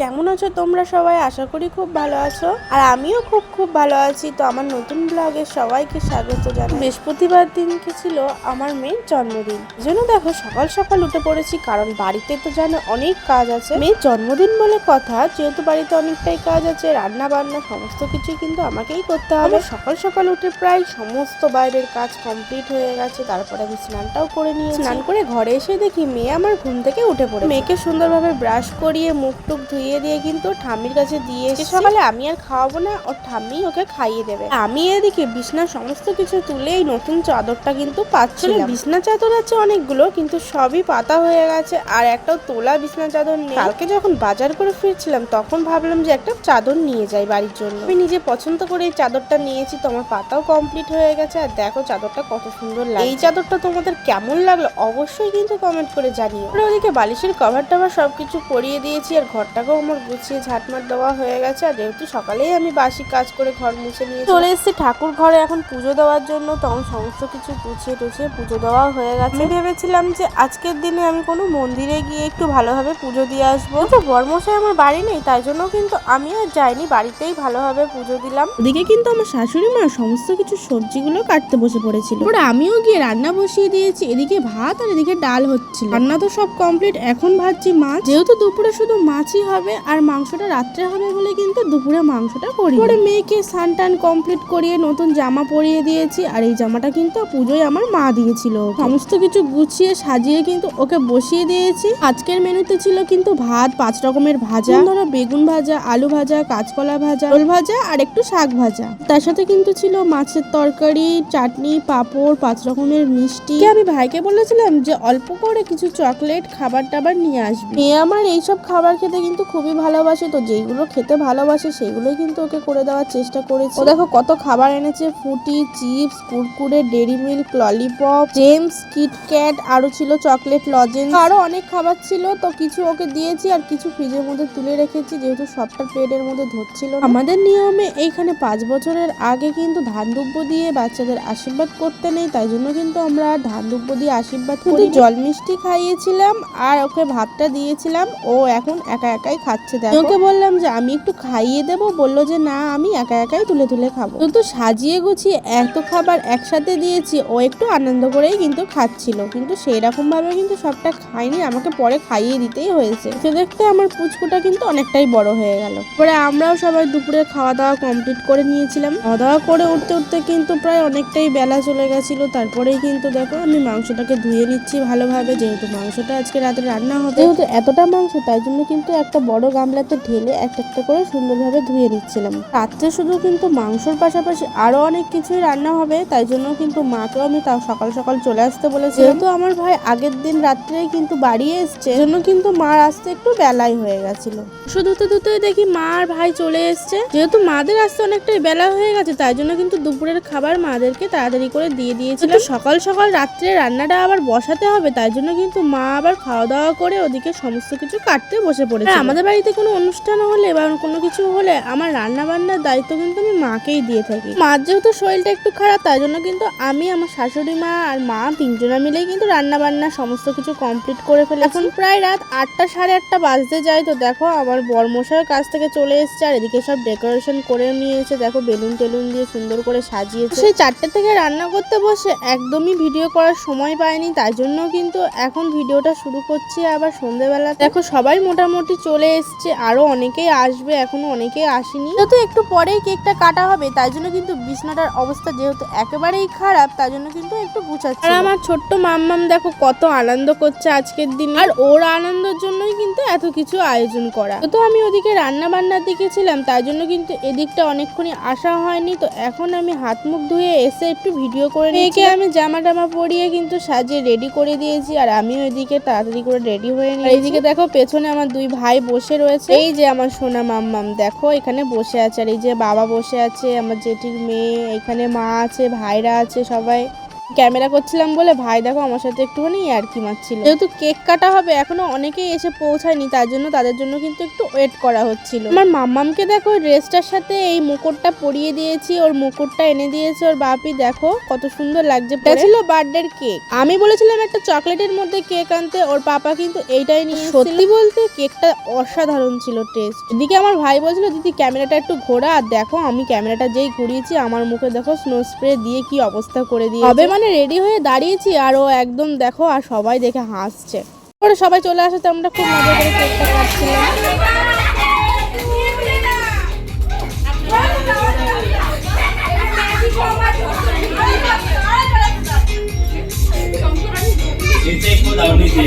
কেমন আছো তোমরা সবাই? আশা করি খুব ভালো আছো। আর আমিও খুব খুব ভালো আছি। তো আমার নতুন ব্লগে সবাইকে স্বাগত জানাই। বৃহস্পতিবার দিনকে ছিল? আমার মেয়ের জন্মদিন। জন্য দেখো সকাল সকাল উঠে পড়েছি। কারণ বাড়িতে তো জানো অনেক কাজ আছে। মেয়ের জন্মদিন বলে কথা যেহেতু বাড়িতে অনেকটাই কাজ আছে রান্না বান্না সমস্ত কিছুই কিন্তু আমাকেই করতে হবে। সকাল সকাল উঠে প্রায় সমস্ত বাইরের কাজ কমপ্লিট হয়ে গেছে। তারপরে আমি স্নানটাও করে নিয়ে স্নান করে ঘরে এসে দেখি মেয়ে আমার ঘুম থেকে উঠে পড়ে মেয়েকে সুন্দরভাবে ব্রাশ করিয়ে মুখ টুক ধুইয়ে দিয়ে দিয়ে কিন্তু ঠাম্মির কাছে দিয়ে এসে সকালে আমি আর খাওয়াবো না ওর ঠাম্মি ওকে খাইয়ে দেবে। আমি এদিকে বিছনার সমস্ত কিছু তুলে এই নতুন চাদরটা কিন্তু পাচ্ছিলাম। বিছনা চাদর আছে অনেকগুলো কিন্তু সবই পাতা হয়ে গেছে আর একটাও তোলা বিছনা চাদর নেই। কালকে যখন বাজার করে ফিরছিলাম তখন ভাবলাম যে একটা চাদর নিয়ে যাই বাড়ির জন্য। আমি নিজে পছন্দ করে এই চাদরটা নিয়েছি তোমার পাতাও কমপ্লিট হয়ে গেছে আর দেখো চাদরটা কত সুন্দর লাগে এই চাদরটা তোমাদের কেমন লাগল অবশ্যই কিন্তু কমেন্ট করে জানিও। ওদিকে বালিশের কভার টাভার সবকিছু পরিয়ে দিয়েছি আর ঘরটাকেও আমার গুছিয়ে ঝাটমাট দেওয়া হয়ে গেছে আর যেহেতু সকালেই আমি বাসি কাজ করে ঘর মুছে নিয়ে চলে এসেছি ঠাকুর ঘরে এখন পুজো দেওয়ার জন্য তখন সমস্ত কিছু গুছিয়ে টুছিয়ে পুজো দেওয়া হয়ে গেছে। আমি ভেবেছিলাম যে আজকের দিনে আমি কোনো মন্দিরে গিয়ে একটু ভালোভাবে পুজো দিয়ে আসব। তো বর্মশাই আমার বাড়ি নেই তাই জন্য কিন্তু আমি আর যাইনি বাড়িতেই ভালোভাবে পুজো দিলাম। ওদিকে কিন্তু আমার শাশুড়ি মা সমস্ত কিছু সবজিগুলো কাটতে বসে পড়েছিল। ওরা আমিও গিয়ে রান্না বসিয়ে দিয়েছি এদিকে ভাত আর এদিকে ডাল হচ্ছিল। রান্না তো সব কমপ্লিট এখন ভাবছি মাছ। যেহেতু দুপুরে শুধু মাছই হবে আর মাংসটা রাত্রে হবে বলে কিন্তু দুপুরে মাংসটা করি পরে মেয়েকে স্নান টান কমপ্লিট করিয়ে নতুন জামা পরিয়ে দিয়েছি। আর এই জামাটা কিন্তু পুজোয় আমার মা দিয়েছিল সমস্ত কিছু গুছিয়ে সাজিয়ে কিন্তু ওকে বসিয়ে দিয়েছি। আজকের মেনুতে ছিল কিন্তু ভাত, পাঁচ রকমের ভাজা। ধরো বেগুন ভাজা, আলু ভাজা, কাঁচকলা ভাজা ওল ভাজা আর একটু শাক ভাজা। তার সাথে কিন্তু ছিল মাছের তরকারি, চাটনি, পাঁপড়, পাঁচ রকমের মিষ্টি। আমি ভাইকে বলেছিলাম যে অল্প করে কিছু চকলেট খাবার টাবার নিয়ে আসবে। মেয়ে আমার এইসব খাবার খেতে কিন্তু খুবই ভালোবাসে তো যেইগুলো খেতে ভালোবাসে সেগুলোই কিন্তু ওকে করে দেওয়ার চেষ্টা করেছি। ও দেখো কত খাবার এনেছে ফুটি chips Kurkure dairy milk lollipop Gems KitKat আরও ছিল চকলেট লজেন্স। আরও অনেক খাবার ছিল তো কিছু ওকে দিয়েছি আর কিছু ফ্রিজের মধ্যে তুলে রেখেছি যেহেতু সবটা প্লেটের মধ্যে ধরছিল আমাদের নিয়মে এইখানে পাঁচ বছরের আগে কিন্তু ধান দুব্য দিয়ে বাচ্চাদের আশীর্বাদ করতে নেই তাই জন্য কিন্তু আমরা ধান দুব্য দিয়ে আশীর্বাদ করি জল মিষ্টি খাইয়েছিলাম আর ওকে ভাতটা দিয়েছিলাম ও এখন একা একাই খাচ্ছে দেখো। ওকে বললাম যে আমি একটু খাইয়ে দেবো। বলল যে না আমি একা একাই তুলে তুলে খাব। তো সাজিয়ে গুছিয়ে এত খাবার একসাথে দিয়েছি ও একটু আনন্দ করেই কিন্তু খাচ্ছিল। কিন্তু সেই রকম ভাবে কিন্তু সবটা খাইনি আমাকে পরে খাইয়ে দিতেই হয়েছে। সে দেখতে আমার পুচকুটা কিন্তু অনেকটাই বড় হয়ে গেল। পরে আমরাও সবাই দুপুরে খাওয়া দাওয়া কমপ্লিট করে নিয়েছিলাম। খাওয়া দাওয়া করে উঠতে উঠতে কিন্তু প্রায় অনেকটাই বেলা চলে গেছিল। তারপরেই কিন্তু দেখো আমি মাংসটাকে ধুয়ে নিচ্ছি ভালোভাবে। যেহেতু মাংসটা আজকে রাতে রান্না হবে। যেহেতু এতটা মাংস তাই জন্য কিন্তু একটা বড় গামলাতে ঢেলে একটা একটা করে সুন্দরভাবে ধুয়ে নিচ্ছিলাম। রাত্রে শুধু কিন্তু মাংসর পাশাপাশি আরও অনেক কিছুই রান্না হবে তাই জন্য কিন্তু মাকেও আমি তা সকাল সকাল চলে আসতে বলেছি। যেহেতু আমার ভাই আগের দিন রাত্রেই কিন্তু বাড়িয়ে এসছে জন্য কিন্তু মার আসতে একটু বেলাই হয়ে গেছিল। শুধু ধুতে ধুতেই দেখি মা আর ভাই চলে এসছে। যেহেতু মাদের আসতে অনেকটাই বেলা হয়ে গেছে তাই জন্য কিন্তু দুপুরের খাবার মাদেরকে তাড়াতাড়ি করে দিয়ে দিয়েছিল সকাল সকাল রাত্রে রান্নাটা আবার বসাতে হবে তাই জন্য কিন্তু মা আবার খাওয়া দাওয়া করে ওদিকে সমস্ত কিছু কাটতে বসে পড়েছে আমাদের বাড়িতে কোনো অনুষ্ঠান হলে বা কোনো কিছু হলে আমার রান্না বান্নার দায়িত্ব কিন্তু আমি মাকেই দিয়ে থাকি। মার যেহেতু শরীরটা একটু খারাপ তাই জন্য কিন্তু আমি আমার শাশুড়ি মা আর মা তিনজনা মিলেই কিন্তু রান্না বান্না সমস্ত কিছু কমপ্লিট করে ফেলে। এখন প্রায় রাত আটটা সাড়ে আটটা বাজতে যায় তো দেখো আমার বরমশাইয়ের কাছ থেকে চলে এসেছে আর এদিকে সব ডেকোরেশন করে নিয়েছে। দেখো বেলুন টেলুন দিয়ে সুন্দর করে সাজিয়েছে। সেই চারটে থেকে রান্না করতে বসে একদমই ভিডিও করার সময় পাইনি তাই জন্য কিন্তু এখন ভিডিওটা শুরু করছি আবার সন্ধেবেলা দেখো সবাই মোটামুটি চলে এসছে আরও অনেকেই আসবে এখনও অনেকেই আসেনি। যেহেতু একটু পরেই কেকটা কাটা হবে তাই জন্য কিন্তু বিছনাটার অবস্থা যেহেতু একেবারেই খারাপ তাই জন্য কিন্তু একটু গুছাচ্ছি। আর আমার ছোট্ট মাম্মাম দেখো কত আনন্দ করছে আজকের দিন। আর ওর আনন্দের জন্যই কিন্তু এত কিছু আয়োজন করা। তো আমি ওদিকে রান্না বান্নার দিকে ছিলাম তাই জন্য কিন্তু এদিকটা অনেকক্ষণই আসা হয়নি। তো এখন আমি হাত মুখ ধুয়ে এসে একটু ভিডিও করে নিয়েছি আমি জামা টামা পরিয়ে কিন্তু সাজিয়ে রেডি করে দিয়েছি আর আমিও ওইদিকে তাড়াতাড়ি করে রেডি হয়ে নিই এইদিকে দেখো পেছনে আমার দুই ভাই বসে রয়েছে। এই যে আমার সোনা মাম্মাম, দেখো এখানে বসে আছে। আর এই যে বাবা বসে আছে, আমার জেঠির মেয়ে, এখানে মা আছে, ভাইরা আছে সবাই। ক্যামেরা করছিলাম বলে ভাই দেখো আমার সাথে একটুখানি ইয়ার্কি মারছিল। যেহেতু কেক কাটা হবে এখনও অনেকেই এসে পৌঁছায়নি তার জন্য তাদের জন্য কিন্তু একটু ওয়েট করা হচ্ছিল। আমার মাম্মামকে দেখো ড্রেসটার সাথে এই মুকুটটা পরিয়ে দিয়েছি ওর মুকুটটা এনে দিয়েছে ওর বাপি দেখো কত সুন্দর লাগছে। এটা ছিল বার্থডের কেক। আমি বলেছিলাম একটা চকলেটের মধ্যে কেক আনতে। ওর পাপা কিন্তু এইটাই নিয়ে সত্যি বলতে কেকটা অসাধারণ ছিল টেস্ট এদিকে আমার ভাই বলছিল দিদি ক্যামেরাটা একটু ঘোরা আর দেখো আমি ক্যামেরাটা যেই ঘুরিয়েছি আমার মুখে দেখো স্নো স্প্রে দিয়ে কি অবস্থা করে দিয়ে হবে মানে রেডি হয়ে দাঁড়িয়েছি আর ও একদম দেখো আর সবাই দেখে হাসছে। পরে সবাই চলে আসাতে আমরা খুব মজা করে কেকটা কাটছিলাম। নিচে একটু দাও নিচে।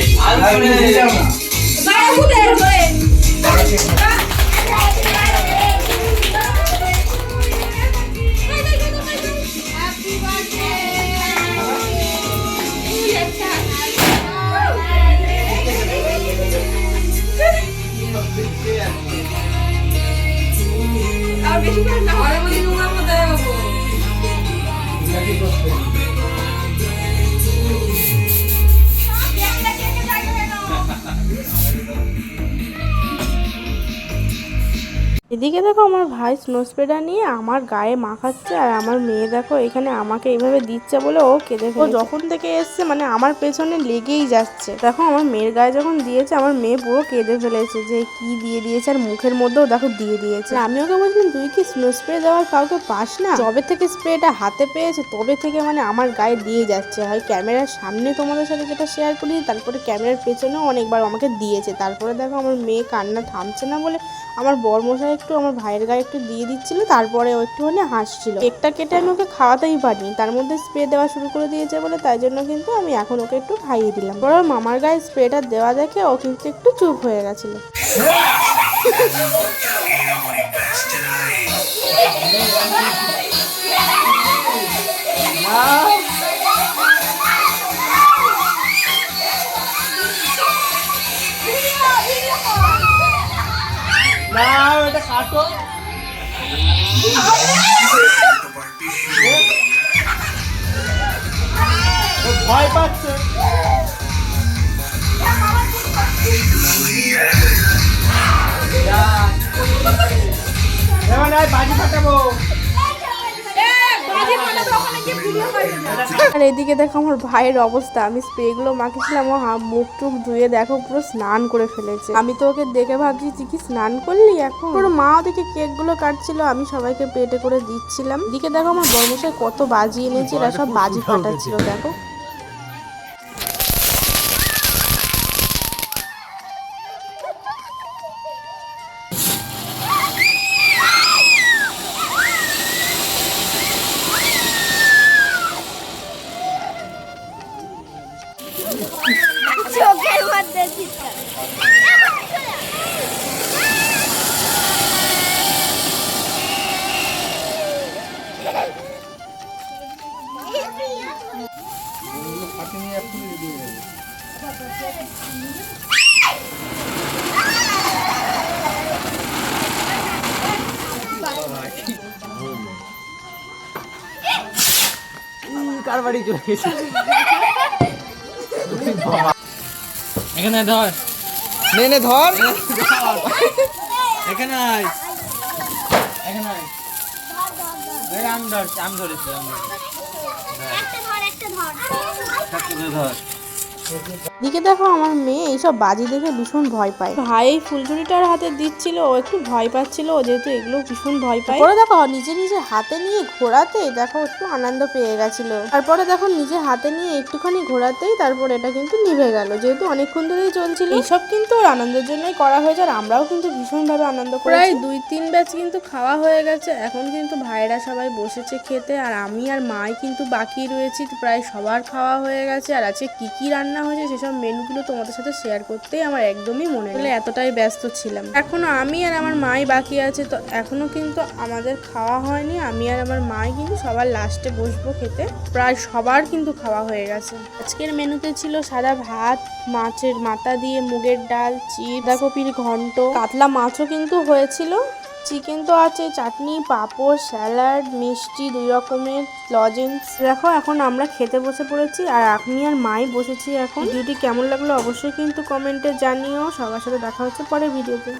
এদিকে দেখো আমার ভাই স্নো স্প্রেটা নিয়ে আমার গায়ে মাখাচ্ছে আর আমার মেয়ে দেখো এখানে আমাকে এইভাবে দিচ্ছে বলে ও কেঁদে ও যখন থেকে এসছে মানে আমার পেছনে লেগেই যাচ্ছে। দেখো আমার মেয়ের গায়ে যখন দিয়েছে আমার মেয়ে পুরো কেঁদে ফেলেছে যে কি দিয়ে দিয়েছে আর মুখের মধ্যেও দেখো দিয়ে দিয়েছে। আমি ওকে বলছিলাম তুই কি স্নো স্প্রে দেওয়ার কাউকে পাস না? যবে থেকে স্প্রেটা হাতে পেয়েছে তবে থেকে মানে আমার গায়ে দিয়ে যাচ্ছে। হয় ক্যামেরার সামনে তোমাদের সাথে যেটা শেয়ার করি তারপরে ক্যামেরার পেছনেও অনেকবার আমাকে দিয়েছে। তারপরে দেখো আমার মেয়ে কান্না থামছে না বলে আমার বরমশাই একটু আমার ভাইয়ের গায়ে একটু দিয়ে দিচ্ছিল তারপরে ও একটুখানি হাসছিল। কেকটা কেটে আমি ওকে খাওয়াতেই পারিনি, তার মধ্যে স্প্রে দেওয়া শুরু করে দিয়েছে বলে তাই জন্য কিন্তু আমি এখন ওকে একটু খাইয়ে দিলাম। পরে মামার গায়ে স্প্রেটা দেওয়া দেখে ও কিন্তু একটু চুপ হয়ে গেছিল। না এটা কাটো ভয় পাচ্ছে এবার বাজি ফাটাবো। আর এদিকে দেখো আমার ভাইয়ের অবস্থা, আমি স্প্রেগুলো মাখিয়েছিলাম, ও হা- মুখ টুক ধুয়ে দেখো পুরো স্নান করে ফেলেছে। আমি তো ওকে দেখে ভাবছি, তুই কি স্নান করলি এখন? পুরো মা ওদিকে কেকগুলো কাটছিল, আমি সবাইকে পেটে করে দিচ্ছিলাম। দিকে দেখো আমার বর্মশাই কত বাজি এনেছে, এরা সব বাজি ফাটাচ্ছিল, দেখো। চোখের মধ্যে কার বাড়ি চলে গেছে? এখানে ধর। নে নে ধর। এখানে আয়। এখানে আয়। আমি আম আমি আম ধরেছি আম ধরেছি। একটা ধর একটা ধর। থাকতে দে ধর এদিকে দেখো আমার মেয়ে এইসব বাজি দেখে ভীষণ ভয় পায়। ভাই এই ফুলঝুরিটার হাতে দিচ্ছিল ও একটু ভয় পাচ্ছিল ও যেহেতু এগুলো ভীষণ ভয় পায়। পরে দেখো নিজে নিজে হাতে নিয়ে ঘোরাতে দেখো একটু আনন্দ পেয়ে গেছিল। তারপরে দেখো নিজে হাতে নিয়ে একটুখানি ঘোরাতেই তারপর এটা কিন্তু নিভে গেল যেহেতু অনেকক্ষণ ধরেই চলছিল। এইসব কিন্তু ওর আনন্দের জন্যই করা হয়েছে আর আমরাও কিন্তু ভীষণভাবে আনন্দ করি প্রায় দুই তিন ব্যাচ কিন্তু খাওয়া হয়ে গেছে এখন কিন্তু ভাইরা সবাই বসেছে খেতে আর আমি আর মাই কিন্তু বাকি রয়েছি প্রায় সবার খাওয়া হয়ে গেছে আর আজকে কি কি রান্না হয়েছে সেসব মেনুগুলো তোমাদের সাথে শেয়ার করতেই আমার একদমই মনে নেই। এতটাই ব্যস্ত ছিলাম। এখনও আমি আর আমার মাই বাকি আছে, তো এখনও কিন্তু আমাদের খাওয়া হয়নি। আমি আর আমার মাই কিন্তু সবার লাস্টে বসবো খেতে। প্রায় সবার কিন্তু খাওয়া হয়ে গেছে। আজকের মেনুতে ছিল সাদা ভাত, মাছের মাথা দিয়ে মুগের ডাল চিপ বাঁধাকপির ঘন্ট, কাতলা মাছও কিন্তু হয়েছিল। চিকেন তো আছে, চাটনি, পাঁপড়, স্যালাড, মিষ্টি, দুই রকমের লজেন্স। দেখো, এখন আমরা খেতে বসে পড়েছি আর আপনি আর মাই বসেছি এখন। ভিডিওটি কেমন লাগল অবশ্যই কিন্তু কমেন্টে জানিও। সবার সাথে দেখা হচ্ছে পরে ভিডিওতে।